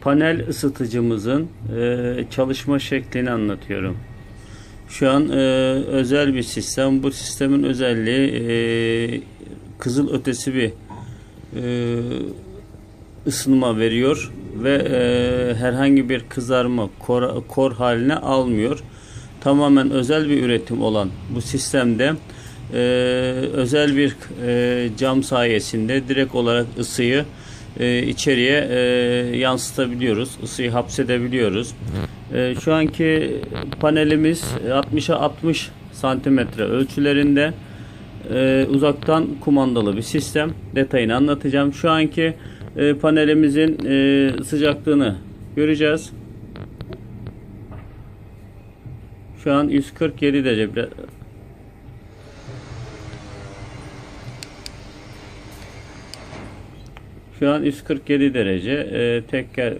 panel ısıtıcımızın e, çalışma şeklini anlatıyorum. Şu an e, özel bir sistem. Bu sistemin özelliği e, kızıl ötesi bir e, ısınma veriyor ve e, herhangi bir kızarma kor, kor haline almıyor. Tamamen özel bir üretim olan bu sistemde e, özel bir e, cam sayesinde direkt olarak ısıyı e, içeriye e, yansıtabiliyoruz. Isıyı hapsedebiliyoruz. E, şu anki panelimiz 60'a 60 santimetre ölçülerinde e, uzaktan kumandalı bir sistem. Detayını anlatacağım. Şu anki e, panelimizin e, sıcaklığını göreceğiz. Şu an 147 derece. Şu an 147 derece. E, teker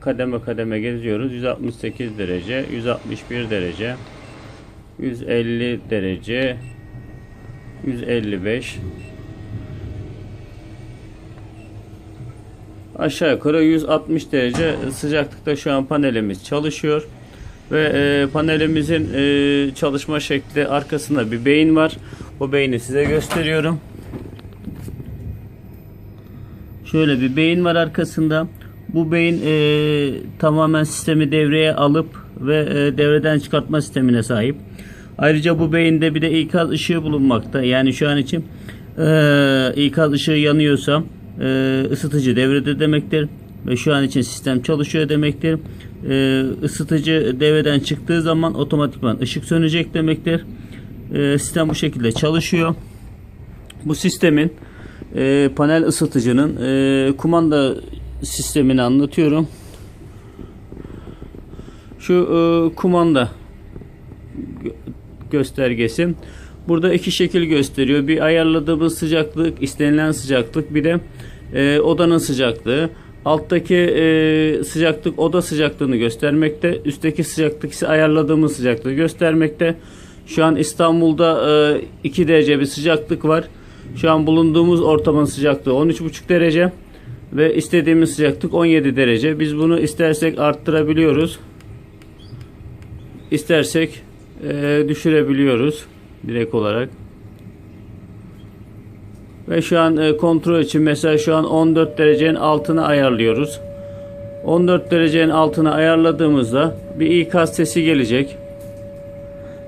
kademe kademe geziyoruz. 168 derece, 161 derece, 150 derece, 155 Aşağı yukarı 160 derece sıcaklıkta şu an panelimiz çalışıyor. Ve e, panelimizin e, çalışma şekli arkasında bir beyin var. O beyni size gösteriyorum. Şöyle bir beyin var arkasında. Bu beyin e, tamamen sistemi devreye alıp ve e, devreden çıkartma sistemine sahip. Ayrıca bu beyinde bir de ikaz ışığı bulunmakta. Yani şu an için e, ikaz ışığı yanıyorsa e, ısıtıcı devrede demektir. Ve şu an için sistem çalışıyor demektir. E, ısıtıcı devreden çıktığı zaman otomatikman ışık sönecek demektir. E, sistem bu şekilde çalışıyor. Bu sistemin e, panel ısıtıcının e, kumanda sistemini anlatıyorum. Şu e, kumanda gö- göstergesi. Burada iki şekil gösteriyor. Bir ayarladığımız sıcaklık, istenilen sıcaklık, bir de e, odanın sıcaklığı. Alttaki e, sıcaklık oda sıcaklığını göstermekte. Üstteki sıcaklık ise ayarladığımız sıcaklığı göstermekte. Şu an İstanbul'da e, 2 derece bir sıcaklık var. Şu an bulunduğumuz ortamın sıcaklığı 13,5 derece ve istediğimiz sıcaklık 17 derece. Biz bunu istersek arttırabiliyoruz. İstersek e, düşürebiliyoruz direkt olarak. Ve şu an e, kontrol için mesela şu an 14 derecenin altına ayarlıyoruz. 14 derecenin altına ayarladığımızda bir ikaz sesi gelecek.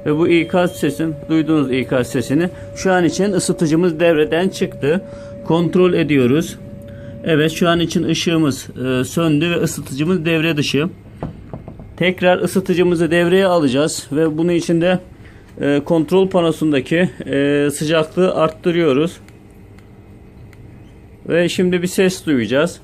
Ve bu ikaz sesin, duyduğunuz ikaz sesini şu an için ısıtıcımız devreden çıktı. Kontrol ediyoruz. Evet şu an için ışığımız e, söndü ve ısıtıcımız devre dışı. Tekrar ısıtıcımızı devreye alacağız ve bunun için de e, kontrol panosundaki e, sıcaklığı arttırıyoruz. Ve şimdi bir ses duyacağız.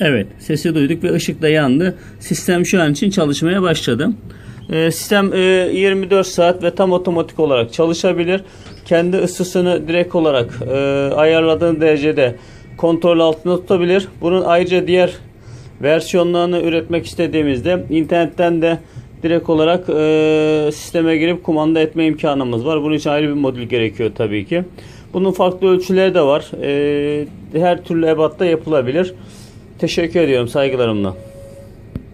Evet, sesi duyduk ve ışık da yandı. Sistem şu an için çalışmaya başladı. Ee, sistem e, 24 saat ve tam otomatik olarak çalışabilir. Kendi ısısını direkt olarak e, ayarladığın derecede kontrol altında tutabilir. Bunun ayrıca diğer versiyonlarını üretmek istediğimizde internetten de direkt olarak e, sisteme girip kumanda etme imkanımız var. Bunun için ayrı bir modül gerekiyor tabii ki. Bunun farklı ölçüleri de var. E, her türlü ebatta yapılabilir. Teşekkür ediyorum saygılarımla.